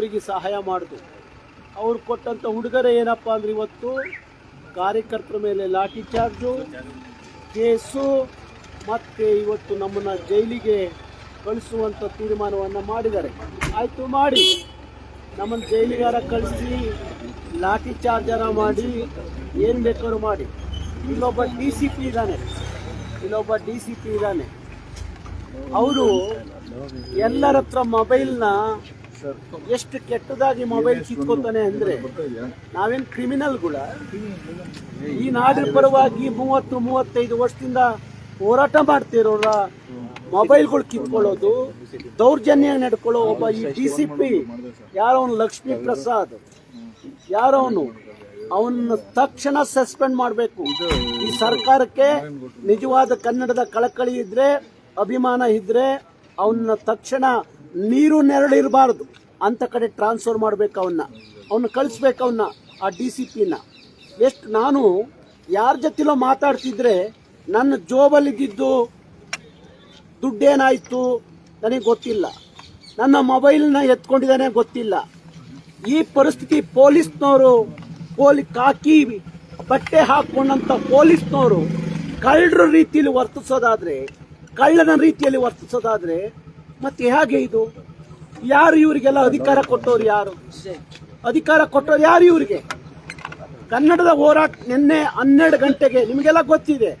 ಅವರಿಗೆ ಸಹಾಯ ಮಾಡಿದೆ. ಅವ್ರು ಕೊಟ್ಟಂಥ ಉಡುಗೊರೆ ಏನಪ್ಪ ಅಂದರೆ ಇವತ್ತು ಕಾರ್ಯಕರ್ತರ ಮೇಲೆ ಲಾಠಿ ಚಾರ್ಜು, ಕೇಸು ಮತ್ತು ಇವತ್ತು ನಮ್ಮನ್ನು ಜೈಲಿಗೆ ಕಳಿಸುವಂಥ ತೀರ್ಮಾನವನ್ನು ಮಾಡಿದ್ದಾರೆ. ಆಯಿತು ಮಾಡಿ. ನಮ್ಮನ್ನು ಜೈಲಿಗಾರ ಕಳಿಸಿ, ಲಾಠಿ ಚಾರ್ಜರ ಮಾಡಿ, ಏನು ಬೇಕಾದ್ರೂ ಮಾಡಿ. ಇಲ್ಲೊಬ್ಬ ಡಿ ಸಿ ಪಿ ಇದ್ದಾನೆ. ಇಲ್ಲೊಬ್ಬ ಡಿ ಸಿ ಪಿ ಇದ್ದಾನೆ. ಅವರು ಎಲ್ಲರ ಹತ್ರ ಮೊಬೈಲ್ನ ಎಷ್ಟು ಕೆಟ್ಟದಾಗಿ ಮೊಬೈಲ್ ಕಿತ್ಕೋತಾನೆ ಅಂದ್ರೆ ನಾವೇನ್ ಕ್ರಿಮಿನಲ್ಗಳ ಈ ನಾಡಿನ ಪರವಾಗಿ ಮೂವತ್ತು ಮೂವತ್ತೈದು ವರ್ಷದಿಂದ ಹೋರಾಟ ಮಾಡ್ತಿರೋರ ಮೊಬೈಲ್ಗಳು ಕಿತ್ಕೊಳ್ಳೋದು ದೌರ್ಜನ್ಯ ನಡ್ಕೊಳ್ಳೋ ಒಬ್ಬ ಈ ಡಿ ಸಿ ಪಿ ಯಾರವನು ಲಕ್ಷ್ಮೀ ಪ್ರಸಾದ್? ಯಾರವನು? ಅವನ್ನ ತಕ್ಷಣ ಸಸ್ಪೆಂಡ್ ಮಾಡಬೇಕು. ಈ ಸರ್ಕಾರಕ್ಕೆ ನಿಜವಾದ ಕನ್ನಡದ ಕಳಕಳಿ ಇದ್ರೆ ಅಭಿಮಾನ ಇದ್ರೆ ಅವನ್ನ ತಕ್ಷಣ ನೀರು ನೆರಳಿರಬಾರ್ದು ಅಂತ ಕಡೆ ಟ್ರಾನ್ಸ್ಫರ್ ಮಾಡ್ಬೇಕು ಅವನ್ನ ಅವನ್ನ ಕಳಿಸ್ಬೇಕು ಅವನ್ನ ಆ ಡಿ ಸಿ ಪಿನ ಎಷ್ಟು ನಾನು ಯಾರ ಜೊತೆಲೋ ಮಾತಾಡ್ತಿದ್ರೆ ನನ್ನ ಜೋಬಲ್ಲಿದ್ದಿದ್ದು ದುಡ್ಡೇನಾಯ್ತು ನನಗೆ ಗೊತ್ತಿಲ್ಲ. ನನ್ನ ಮೊಬೈಲ್ನ ಎತ್ಕೊಂಡಿದ್ದಾನೆ ಗೊತ್ತಿಲ್ಲ. ಈ ಪರಿಸ್ಥಿತಿ ಪೊಲೀಸ್ನವರು ಪೋಲಿ ಕಾಕಿ ಬಟ್ಟೆ ಹಾಕೊಂಡಂತ ಪೊಲೀಸ್ನವರು ಕಳ್ಳರ ರೀತಿಯಲ್ಲಿ ವರ್ತಿಸೋದಾದ್ರೆ, ಕಳ್ಳನ ರೀತಿಯಲ್ಲಿ ವರ್ತಿಸೋದಾದ್ರೆ ಮತ್ತೆ ಹೇಗೆ ಇದು? ಯಾರು ಇವರಿಗೆಲ್ಲ ಅಧಿಕಾರ ಕೊಟ್ಟವ್ರು ಯಾರು? ಅಧಿಕಾರ ಕೊಟ್ಟವ್ರು ಯಾರು ಇವರಿಗೆ? ಕನ್ನಡದ ಹೋರಾಟ ನಿನ್ನೆ ಹನ್ನೆರಡು ಗಂಟೆಗೆ ನಿಮಗೆಲ್ಲ ಗೊತ್ತಿದೆ.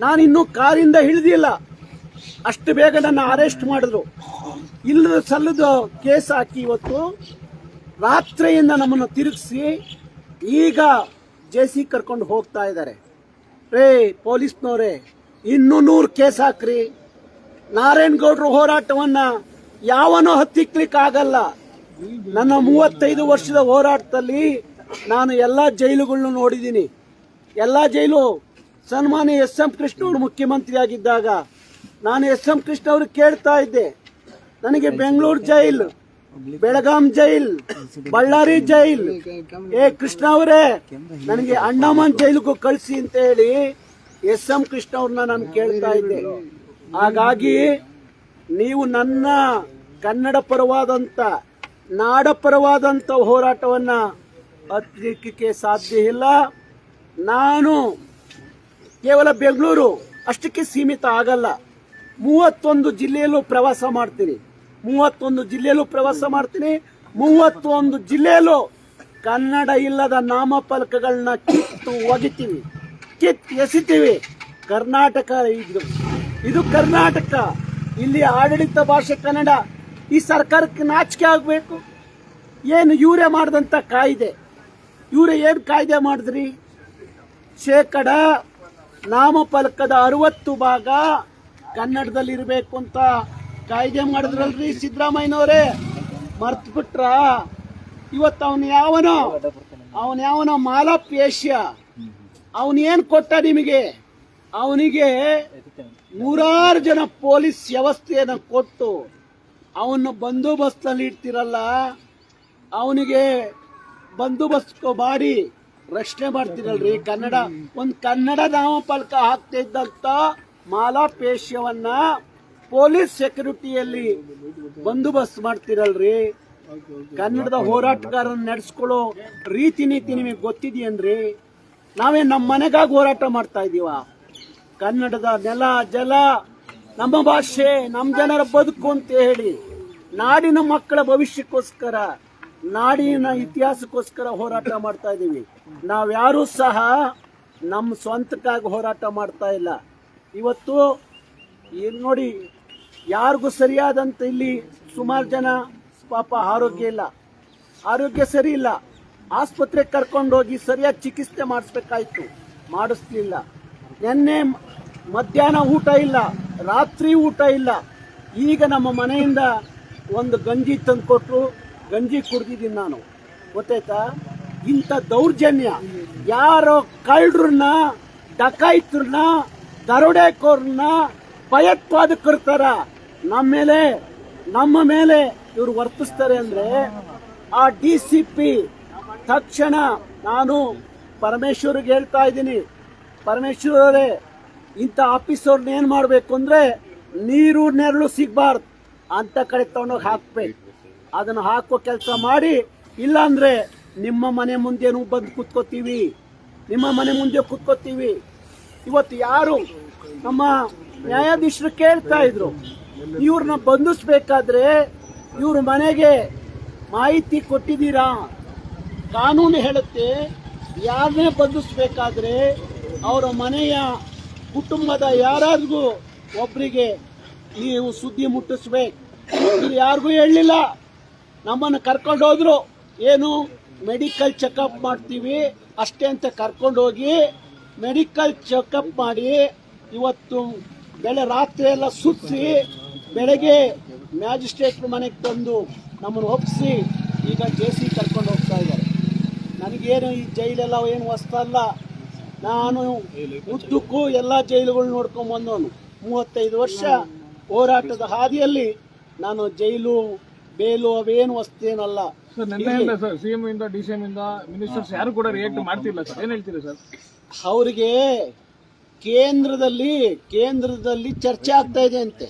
ನಾನು ಇನ್ನೂ ಕಾರಿಂದ ಹಿಡಿದಿಲ್ಲ. ಅಷ್ಟು ಬೇಗ ನನ್ನ ಅರೆಸ್ಟ್ ಮಾಡಿದ್ರು. ಇಲ್ಲದ ಸಲ್ಲದ ಕೇಸ್ ಹಾಕಿ ಇವತ್ತು ರಾತ್ರಿಯಿಂದ ನಮ್ಮನ್ನು ತಿರುಗಿಸಿ ಈಗ ಜೆ ಸಿ ಕರ್ಕೊಂಡು ಹೋಗ್ತಾ ಇದ್ದಾರೆ. ರೇ ಪೊಲೀಸ್ನವರೇ, ಇನ್ನೂ ನೂರು ಕೇಸ್ ಹಾಕ್ರಿ. ನಾರಾಯಣಗೌಡರು ಹೋರಾಟವನ್ನ ಯಾವನೂ ಹತ್ತಿಕ್ಲಿಕ್ಕಾಗಲ್ಲ. ನನ್ನ ಮೂವತ್ತೈದು ವರ್ಷದ ಹೋರಾಟದಲ್ಲಿ ನಾನು ಎಲ್ಲ ಜೈಲುಗಳನ್ನು ನೋಡಿದ್ದೀನಿ. ಎಲ್ಲ ಜೈಲು ಸನ್ಮಾನ್ಯ ಎಸ್ ಎಂ ಕೃಷ್ಣ ಅವರು ಮುಖ್ಯಮಂತ್ರಿ ಆಗಿದ್ದಾಗ ನಾನು ಎಸ್ ಎಂ ಕೃಷ್ಣ ಅವ್ರಿಗೆ ಕೇಳ್ತಾ ಇದ್ದೆ. ನನಗೆ Bengaluru jail, Belgaum jail, Ballari jail ಏ ಕೃಷ್ಣ ಅವರೇ, ನನಗೆ ಅಂಡಮಾನ್ ಜೈಲಿಗೂ ಕಳಿಸಿ ಅಂತ ಹೇಳಿ ಎಸ್ ಎಂ ಕೃಷ್ಣ ಅವ್ರನ್ನ ನಾನು ಕೇಳ್ತಾ ಇದ್ದೆ. ಹಾಗಾಗಿ ನೀವು ನನ್ನ ಕನ್ನಡ ಪರವಾದಂತ ನಾಡ ಪರವಾದಂತ ಹೋರಾಟವನ್ನ ಹತ್ತಲಿಕ್ಕೆ ಸಾಧ್ಯ ಇಲ್ಲ. ನಾನು ಕೇವಲ ಬೆಂಗಳೂರು ಅಷ್ಟಕ್ಕೆ ಸೀಮಿತ ಆಗಲ್ಲ. ಮೂವತ್ತೊಂದು ಜಿಲ್ಲೆಯಲ್ಲೂ ಪ್ರವಾಸ ಮಾಡ್ತೀನಿ. ಮೂವತ್ತೊಂದು ಜಿಲ್ಲೆಯಲ್ಲೂ ಪ್ರವಾಸ ಮಾಡ್ತೀನಿ. ಮೂವತ್ತೊಂದು ಜಿಲ್ಲೆಯಲ್ಲೂ ಕನ್ನಡ ಇಲ್ಲದ ನಾಮಫಲಕಗಳನ್ನ ಕಿತ್ತು ಒಗಿತೀವಿ. ಕಿತ್ತು ಎಸಿತೀವಿ. ಕರ್ನಾಟಕ ಇದು. ಇದು ಕರ್ನಾಟಕ. ಇಲ್ಲಿ ಆಡಳಿತ ಭಾಷೆ ಕನ್ನಡ. ಈ ಸರ್ಕಾರಕ್ಕೆ ನಾಚಿಕೆ ಆಗಬೇಕು. ಏನು ಇವರೇ ಮಾಡಿದಂಥ ಕಾಯ್ದೆ. ಇವರೇ ಏನು ಕಾಯ್ದೆ ಮಾಡಿದ್ರಿ? ಶೇಕಡ ನಾಮಫಲಕದ ಅರವತ್ತು ಭಾಗ ಕನ್ನಡದಲ್ಲಿ ಇರಬೇಕು ಅಂತ ಕಾಯ್ದೆ ಮಾಡಿದ್ರಲ್ರಿ ಸಿದ್ದರಾಮಯ್ಯನವರೇ? ಮರ್ತು ಬಿಟ್ರ? ಇವತ್ತು ಅವನು ಯಾವನೋ? ಅವನು ಯಾವನೋ ಮಾಲಪ್ ಏಷ್ಯಾ ಅವನೇನು ಕೊಟ್ಟ ನಿಮಗೆ? ಅವನಿಗೆ ನೂರಾರು ಜನ ಪೊಲೀಸ್ ವ್ಯವಸ್ಥೆಯನ್ನು ಕೊಟ್ಟು ಅವನು ಬಂದೋಬಸ್ತ್ನಲ್ಲಿ ಇಡ್ತಿರಲ್ಲ, ಅವನಿಗೆ ಬಂದೋಬಸ್ತ್ ಮಾಡಿ ರಕ್ಷಣೆ ಮಾಡ್ತಿರಲ್ರಿ. ಕನ್ನಡ, ಒಂದು ಕನ್ನಡ ನಾಮಫಲಕ ಹಾಕ್ತಾ ಇದ್ದಂತ ಮಾಲಾಪೇಶ್ಯವನ್ನ ಪೊಲೀಸ್ ಸೆಕ್ಯೂರಿಟಿಯಲ್ಲಿ ಬಂದೋಬಸ್ತ್ ಮಾಡ್ತಿರಲ್ರಿ. ಕನ್ನಡದ ಹೋರಾಟಗಾರನ ನಡೆಸ್ಕೊಳ್ಳೋ ರೀತಿ ನೀತಿ ನಿಮಗೆ ಗೊತ್ತಿದೆಯನ್ರಿ? ನಾವೇ ನಮ್ಮ ಮನೆಗಾಗಿ ಹೋರಾಟ ಮಾಡ್ತಾ ಇದೀವ ಕನ್ನಡದ ನೆಲ, ಜಲ, ನಮ್ಮ ಭಾಷೆ, ನಮ್ಮ ಜನರ ಬದುಕು ಅಂತ ಹೇಳಿ ನಾಡಿನ ಮಕ್ಕಳ ಭವಿಷ್ಯಕ್ಕೋಸ್ಕರ, ನಾಡಿನ ಇತಿಹಾಸಕ್ಕೋಸ್ಕರ ಹೋರಾಟ ಮಾಡ್ತಾ ಇದ್ದೀವಿ. ನಾವ್ಯಾರೂ ಸಹ ನಮ್ಮ ಸ್ವಂತಕ್ಕಾಗಿ ಹೋರಾಟ ಮಾಡ್ತಾ ಇಲ್ಲ. ಇವತ್ತು ಏನು ನೋಡಿ ಯಾರಿಗೂ ಸರಿಯಾದಂತ ಇಲ್ಲಿ ಸುಮಾರು ಜನ ಪಾಪ ಆರೋಗ್ಯ ಇಲ್ಲ. ಆರೋಗ್ಯ ಸರಿ ಇಲ್ಲ. ಆಸ್ಪತ್ರೆಗೆ ಕರ್ಕೊಂಡೋಗಿ ಸರಿಯಾಗಿ ಚಿಕಿತ್ಸೆ ಮಾಡಿಸ್ಬೇಕಾಯ್ತು. ಮಾಡಿಸ್ಲಿಲ್ಲ. ನಿನ್ನೆ ಮಧ್ಯಾಹ್ನ ಊಟ ಇಲ್ಲ, ರಾತ್ರಿ ಊಟ ಇಲ್ಲ. ಈಗ ನಮ್ಮ ಮನೆಯಿಂದ ಒಂದು ಗಂಜಿ ತಂದ್ಕೊಟ್ರು, ಗಂಜಿ ಕುಡ್ದಿದ್ದೀನಿ ನಾನು. ಗೊತ್ತಾಯ್ತಾ? ಇಂಥ ದೌರ್ಜನ್ಯ. ಯಾರೋ ಕಳ್ಳರನ್ನ ಡಕಾಯಿತ್ರನ್ನ ದರೋಡೆಕೋರ್ನ ಭಯೋತ್ಪಾದಕರ ನಮ್ಮ ಮೇಲೆ ನಮ್ಮ ಮೇಲೆ ಇವರು ವರ್ತಿಸ್ತಾರೆ ಅಂದರೆ ಆ ಡಿ ಸಿ ಪಿ ತಕ್ಷಣ ನಾನು ಪರಮೇಶ್ವರಿಗೆ ಹೇಳ್ತಾ ಇದ್ದೀನಿ. ಪರಮೇಶ್ವರರೇ ಇಂಥ ಆಫೀಸರ್ ಏನು ಮಾಡಬೇಕು ಅಂದ್ರೆ ನೀರು, ನೆರಳು ಸಿಗಬಾರ್ದು. ಅಂತ ಕಡೆ ತೊಗೊಂಡೋಗಿ ಹಾಕ್ಬೇಕು. ಅದನ್ನು ಹಾಕೋ ಕೆಲಸ ಮಾಡಿ, ಇಲ್ಲಾಂದರೆ ನಿಮ್ಮ ಮನೆ ಮುಂದೆನೂ ಬಂದು ಕುತ್ಕೋತೀವಿ. ನಿಮ್ಮ ಮನೆ ಮುಂದೆ ಕುತ್ಕೋತೀವಿ. ಇವತ್ತು ಯಾರು ನಮ್ಮ ನ್ಯಾಯಾಧೀಶರು ಕೇಳ್ತಾ ಇದ್ರು, ಇವ್ರನ್ನ ಬಂಧಿಸ್ಬೇಕಾದ್ರೆ ಇವ್ರ ಮನೆಗೆ ಮಾಹಿತಿ ಕೊಟ್ಟಿದ್ದೀರಾ? ಕಾನೂನು ಹೇಳುತ್ತೆ, ಯಾರನ್ನೇ ಬಂಧಿಸ್ಬೇಕಾದ್ರೆ ಅವರ ಮನೆಯ ಕುಟುಂಬದ ಯಾರಿಗೂ ಒಬ್ಬರಿಗೆ ನೀವು ಸುದ್ದಿ ಮುಟ್ಟಿಸ್ಬೇಕು. ಯಾರಿಗೂ ಹೇಳಲಿಲ್ಲ ನಮ್ಮನ್ನು ಕರ್ಕೊಂಡು ಹೋದ್ರು. ಏನು? ಮೆಡಿಕಲ್ ಚೆಕಪ್ ಮಾಡ್ತೀವಿ. ಅಷ್ಟೇ ಅಂತ ಕರ್ಕೊಂಡೋಗಿ ಮೆಡಿಕಲ್ ಚೆಕಪ್ ಮಾಡಿ ಇವತ್ತು ಬೆಳೆ, ರಾತ್ರಿ ಎಲ್ಲ ಸುತ್ತಿಸಿ ಬೆಳಗ್ಗೆ ಮ್ಯಾಜಿಸ್ಟ್ರೇಟ್ ಮನೆಗೆ ತಂದು ನಮ್ಮನ್ನು ಒಪ್ಪಿಸಿ ಈಗ ಜೆ ಸಿ ಕರ್ಕೊಂಡು ಹೋಗ್ತಾ ಇದ್ದಾರೆ. ನನಗೇನು ಈ ಜೈಲೆಲ್ಲ ಏನು ಹೊಸ್ತಲ್ಲ ನಾನು ಉದ್ದಕ್ಕೂ ಎಲ್ಲ ಜೈಲುಗಳು ನೋಡ್ಕೊಂಡ್ ಬಂದವನು. ಮೂವತ್ತೈದು ವರ್ಷ ಹೋರಾಟದ ಹಾದಿಯಲ್ಲಿ ನಾನು ಜೈಲು ಬೇಲು ಅವೇನು ವಸ್ತೇನಲ್ಲ ಸಿಎಂ ಇಂದ ಡಿ ಸಿ ಎಂ ಇಂದ ಮಿನಿಸ್ಟರ್ಸ್ ಯಾರು ಕೂಡ ರಿಯಾಕ್ಟ್ ಮಾಡ್ತಿಲ್ಲ ಸರ್. ಏನ್ ಹೇಳ್ತೀರಾ ಸರ್? ಅವರಿಗೆ ಕೇಂದ್ರದಲ್ಲಿ ಕೇಂದ್ರದಲ್ಲಿ ಚರ್ಚೆ ಆಗ್ತಾ ಇದೆ ಅಂತೆ.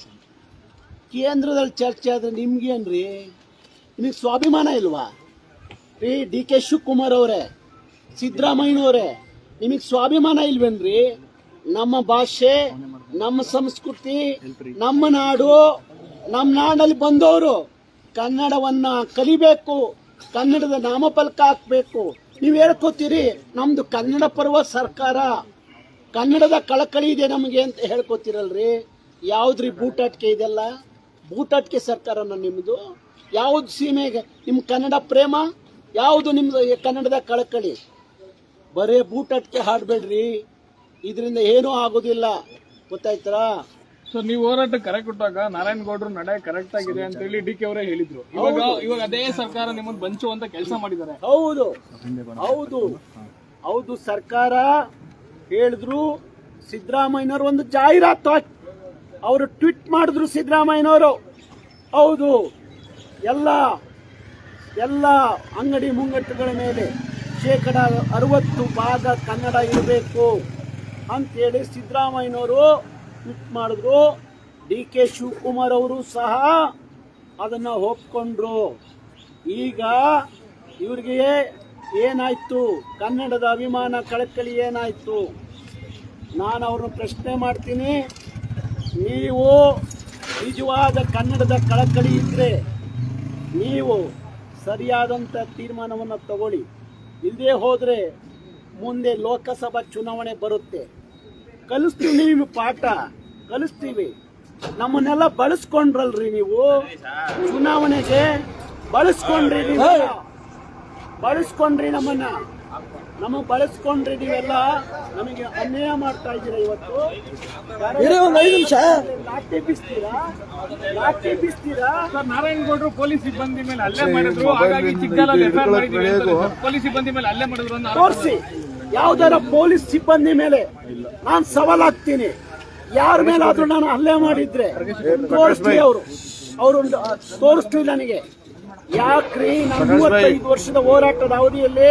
ಕೇಂದ್ರದಲ್ಲಿ ಚರ್ಚೆ ಆದ್ರೆ ನಿಮ್ಗೇನ್ರಿ ನಿಮಗೆ ಸ್ವಾಭಿಮಾನ ಇಲ್ವಾ? ರೀ ಡಿ ಕೆ ಶಿವಕುಮಾರ್ ಅವರೇ ಸಿದ್ದರಾಮಯ್ಯನವರೇ ನಿಮಗೆ ಸ್ವಾಭಿಮಾನ ಇಲ್ವೇನ್ರಿ? ನಮ್ಮ ಭಾಷೆ, ನಮ್ಮ ಸಂಸ್ಕೃತಿ, ನಮ್ಮ ನಾಡು, ನಮ್ಮ ನಾಡಲ್ಲಿ ಬಂದವರು ಕನ್ನಡವನ್ನ ಕಲಿಬೇಕು, ಕನ್ನಡದ ನಾಮಫಲಕ ಹಾಕ್ಬೇಕು. ನೀವು ಹೇಳ್ಕೊತೀರಿ ನಮ್ದು ಕನ್ನಡ ಪರ್ವ ಸರ್ಕಾರ. ಕನ್ನಡದ ಕಳಕಳಿ ಇದೆ ನಮಗೆ ಅಂತ ಹೇಳ್ಕೊತಿರಲ್ರಿ ಯಾವ್ದ್ರಿ ಬೂಟಾಟಿಕೆ ಇದೆಲ್ಲ? ಬೂಟಾಟಿಕೆ ಸರ್ಕಾರನ ನಿಮ್ಮದು ಯಾವ್ದು ಸೀಮೆಗೆ ನಿಮ್ಮ ಕನ್ನಡ ಪ್ರೇಮ? ಯಾವುದು ನಿಮ್ದು ಕನ್ನಡದ ಕಳಕಳಿ? ಬರೇ ಬೂಟಟ್ಕೆ ಹಾಡಬೇಡ್ರಿ. ಇದರಿಂದ ಏನೂ ಆಗೋದಿಲ್ಲ. ಗೊತ್ತಾಯ್ತರ? ಸರ್ ನೀವು ಹೋರಾಟ ಕರೆಕ್ಟ್ ಕೊಟ್ಟಾಗ ನಾರಾಯಣ ಗೌಡ್ರು ನಡೆ ಕರೆಕ್ಟ್ ಆಗಿದೆ ಅಂತ ಹೇಳಿ ಡಿ ಕೆ ಅವರೇ ಹೇಳಿದ್ರು. ಇವಾಗ ಇವಾಗ ಅದೇ ಸರ್ಕಾರ ನಿಮ್ಮನ್ನ ಬಂಚುವಂತ ಕೆಲಸ ಮಾಡಿದ್ದಾರೆ. ಹೌದು. ಹೌದು. ಹೌದು ಸರ್ಕಾರ ಹೇಳಿದ್ರು ಸಿದ್ದರಾಮಯ್ಯನವರು ಒಂದು ಜಾಹೀರಾತು ಅವರು ಟ್ವಿಟ್ ಮಾಡಿದ್ರು ಸಿದ್ದರಾಮಯ್ಯನವರು. ಹೌದು. ಎಲ್ಲ ಎಲ್ಲ ಅಂಗಡಿ ಮುಂಗಟ್ಟುಗಳ ಮೇಲೆ ಶೇಕಡ ಅರವತ್ತು ಭಾಗ ಕನ್ನಡ ಇರಬೇಕು ಅಂತೇಳಿ ಸಿದ್ದರಾಮಯ್ಯನವರು ಟ್ವಿಟ್ ಮಾಡಿದ್ರು. ಡಿ ಕೆ ಶಿವಕುಮಾರ್ ಅವರು ಸಹ ಅದನ್ನು ಒಪ್ಕೊಂಡ್ರು. ಈಗ ಇವ್ರಿಗೆ ಏನಾಯಿತು? ಕನ್ನಡದ ಅಭಿಮಾನ ಕಳಕಳಿ ಏನಾಯಿತು? ನಾನು ಅವ್ರನ್ನ ಪ್ರಶ್ನೆ ಮಾಡ್ತೀನಿ. ನೀವು ನಿಜವಾದ ಕನ್ನಡದ ಕಳಕಳಿ ಇದ್ದರೆ ನೀವು ಸರಿಯಾದಂಥ ತೀರ್ಮಾನವನ್ನು ತಗೊಳ್ಳಿ. ಇಲ್ಲದೆ ಹೋದರೆ ಮುಂದೆ ಲೋಕಸಭಾ ಚುನಾವಣೆ ಬರುತ್ತೆ. ಕಲಿಸ್ತೀವಿ ನೀವು ಪಾಠ ಕಲಿಸ್ತೀವಿ. ನಮ್ಮನ್ನೆಲ್ಲ ಬಳಸ್ಕೊಂಡ್ರಲ್ರಿ ನೀವು. ಚುನಾವಣೆಗೆ ಬಳಸ್ಕೊಂಡ್ರಿ ನೀವು. ಬಳಸ್ಕೊಂಡ್ರಿ ನಮ್ಮನ್ನ. ನಮಗ್ ಬಳಸ್ಕೊಂಡ್ರಿ ನೀವೆಲ್ಲ ನಮಗೆ ಅನ್ಯಾಯ ಮಾಡ್ತಾ ಇದ್ದೀರಾ ಇವತ್ತು? ಒಂದು ಐದು ನಿಮಿಷ. ಲಾಠಿ ಬೀಸ್ತೀರಾ? ಲಾಠಿ ಬೀಸ್ತೀರಾ? ಸರ್ ನಾರಾಯಣ ಗೌಡ್ರು ಪೊಲೀಸ್ ಸಿಬ್ಬಂದಿ ಮೇಲೆ ಅಲ್ಲೇ ಮಾಡಿದ್ರು. ಹಾಗಾಗಿ ಪೊಲೀಸ್ ಸಿಬ್ಬಂದಿ ಮೇಲೆ ಅಲ್ಲೇ ಮಾಡಿದ್ರು ತೋರಿಸಿ ಯಾವ್ದಾರ ಪೊಲೀಸ್ ಸಿಬ್ಬಂದಿ ಮೇಲೆ ನಾನು ಸವಾಲಾಗ್ತೀನಿ. ಯಾರ ಮೇಲಾದ್ರೂ ನಾನು ಹಲ್ಲೆ ಮಾಡಿದ್ರೆ ತೋರಿಸ್ತೀವಿ ಅವರು. ಅವರು ತೋರಿಸ್ತೀವಿ ನನಗೆ. ಯಾಕ್ರಿ ನಾನು ಮೂವತ್ತೈದು ವರ್ಷದ ಹೋರಾಟದ ಅವಧಿಯಲ್ಲಿ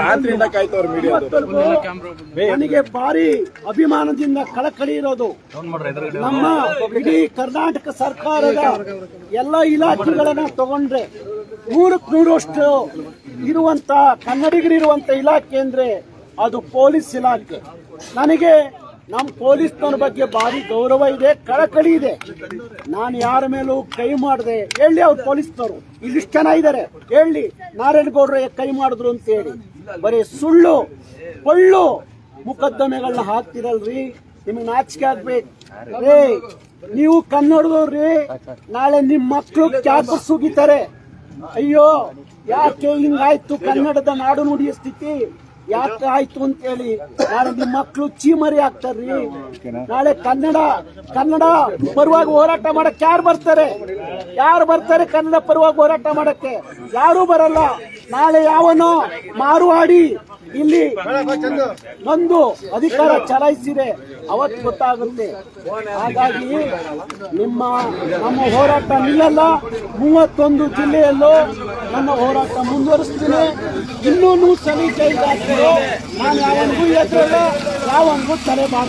ರಾತ್ರಿಯಿಂದ ಕಾಯ್ತವ್ರ ನನಗೆ ಭಾರಿ ಅಭಿಮಾನದಿಂದ ಕಳಕಳಿ ಇರೋದು. ನಮ್ಮ ಇಡೀ ಕರ್ನಾಟಕ ಸರ್ಕಾರದ ಎಲ್ಲ ಇಲಾಖೆಗಳನ್ನ ತಗೊಂಡ್ರೆ ನೂರಕ್ಕೆ ನೂರಷ್ಟು ಇರುವಂತ ಕನ್ನಡಿಗರಿರುವಂತ ಇಲಾಖೆ ಅಂದ್ರೆ ಅದು ಪೊಲೀಸ್ ಇಲಾಖೆ. ನನಗೆ ನಮ್ಮ ಪೊಲೀಸ್ನವ್ರ ಬಗ್ಗೆ ಭಾರಿ ಗೌರವ ಇದೆ, ಕಳಕಳಿ ಇದೆ. ನಾನು ಯಾರ ಮೇಲೂ ಕೈ ಮಾಡಿದೆ. ಹೇಳಿ ಅವ್ರು ಪೊಲೀಸ್ನವರು. ಇಲ್ಲಿಷ್ಟು ಜನ ಇದ್ದಾರೆ ಹೇಳಿ ನಾರಾಯಣಗೌಡ್ರು ಕೈ ಮಾಡಿದ್ರು ಅಂತ ಹೇಳಿ. ಬರೀ ಸುಳ್ಳು, ಪೊಳ್ಳು ಮುಕದ್ದಮೆಗಳನ್ನ ಹಾಕ್ತಿರಲ್ರಿ. ನಿಮಗೆ ನಾಚಿಕೆ ಆಗ್ಬೇಕು. ರೇ ನೀವು ಕನ್ನಡದವ್ರಿ ನಾಳೆ ನಿಮ್ ಮಕ್ಕಳು ಕ್ಯಾಪ್ ಸುಗಿತಾರೆ. ಅಯ್ಯೋ, ಯಾಕೆ ಹಿಂಗಾಯ್ತು ಕನ್ನಡದ ನಾಡು ನುಡಿಯ ಸ್ಥಿತಿ? ಯಾಕೆ ಆಯ್ತು ಅಂತ ಹೇಳಿ. ನಾಳೆ ಮಕ್ಕಳು ಚೀಮರಿ ಆಗ್ತಾರ್ರಿ? ನಾಳೆ ಕನ್ನಡ ಕನ್ನಡ ಪರವಾಗಿ ಹೋರಾಟ ಮಾಡಕ್ ಯಾರು ಬರ್ತಾರೆ? ಯಾರು ಬರ್ತಾರೆ ಕನ್ನಡ ಪರವಾಗಿ ಹೋರಾಟ ಮಾಡಕ್ಕೆ? ಯಾರು ಬರಲ್ಲ. ನಾಳೆ ಯಾವನೋ ಮಾರುವಾಡಿ ಇಲ್ಲಿ ಬಂದು ಅಧಿಕಾರ ಚಲಾಯಿಸಿದೆ. ಅವತ್ತು ಗೊತ್ತಾಗುತ್ತೆ. ಹಾಗಾಗಿ ನಿಮ್ಮ ನಮ್ಮ ಹೋರಾಟ ನಿಲ್ಲಲ್ಲ. ಮೂವತ್ತೊಂದು ಜಿಲ್ಲೆಯಲ್ಲೂ ನನ್ನ ಹೋರಾಟ ಮುಂದುವರಿಸ್ತೀನಿ. ಇನ್ನೂ ಹಾಕ್ತಾರೆ ನಾನು ಯಾವನಿಗೂ ಎದುರಲ್ಲ ಯಾವನಿಗೂ ತಲೆ ಬಾಗ